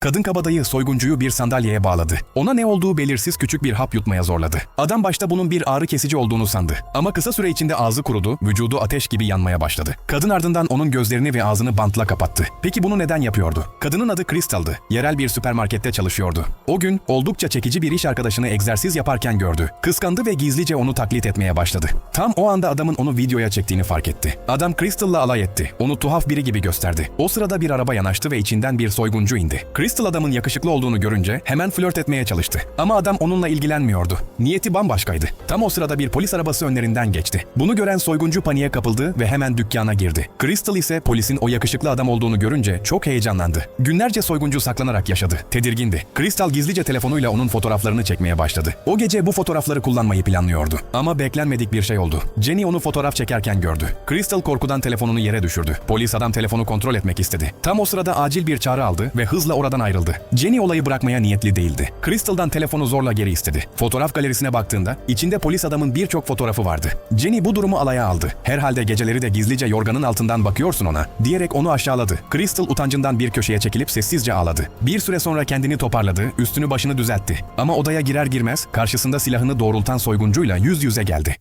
Kadın kabadayı soyguncuyu bir sandalyeye bağladı. Ona ne olduğu belirsiz küçük bir hap yutmaya zorladı. Adam başta bunun bir ağrı kesici olduğunu sandı. Ama kısa süre içinde ağzı kurudu, vücudu ateş gibi yanmaya başladı. Kadın ardından onun gözlerini ve ağzını bantla kapattı. Peki bunu neden yapıyordu? Kadının adı Crystal'dı. Yerel bir süpermarkette çalışıyordu. O gün oldukça çekici bir iş arkadaşını egzersiz yaparken gördü. Kıskandı ve gizlice onu taklit etmeye başladı. Tam o anda adamın onu videoya çektiğini fark etti. Adam Crystal'la alay etti. Onu tuhaf biri gibi gösterdi. O sırada bir araba yanaştı ve içinden bir soyguncu indi. Crystal adamın yakışıklı olduğunu görünce hemen flört etmeye çalıştı. Ama adam onunla ilgilenmiyordu. Niyeti bambaşkaydı. Tam o sırada bir polis arabası önlerinden geçti. Bunu gören soyguncu paniğe kapıldı ve hemen dükkana girdi. Crystal ise polisin o yakışıklı adam olduğunu görünce çok heyecanlandı. Günlerce soyguncu saklanarak yaşadı. Tedirgindi. Crystal gizlice telefonuyla onun fotoğraflarını çekmeye başladı. O gece bu fotoğrafları kullanmayı planlıyordu. Ama beklenmedik bir şey oldu. Jenny onu fotoğraf çekerken gördü. Crystal korkudan telefonunu yere düşürdü. Polis adam telefonu kontrol etmek istedi. Tam o sırada acil bir çağrı aldı ve hızla oradan ayrıldı. Jenny olayı bırakmaya niyetli değildi. Crystal'dan telefonu zorla geri istedi. Fotoğraf galerisine baktığında içinde polis adamın birçok fotoğrafı vardı. Jenny bu durumu alaya aldı. Herhalde geceleri de gizlice yorganın altından bakıyorsun ona diyerek onu aşağıladı. Crystal utancından bir köşeye çekilip sessizce ağladı. Bir süre sonra kendini toparladı, üstünü başını düzeltti. Ama odaya girer girmez karşısında silahını doğrultan soyguncuyla yüz yüze geldi.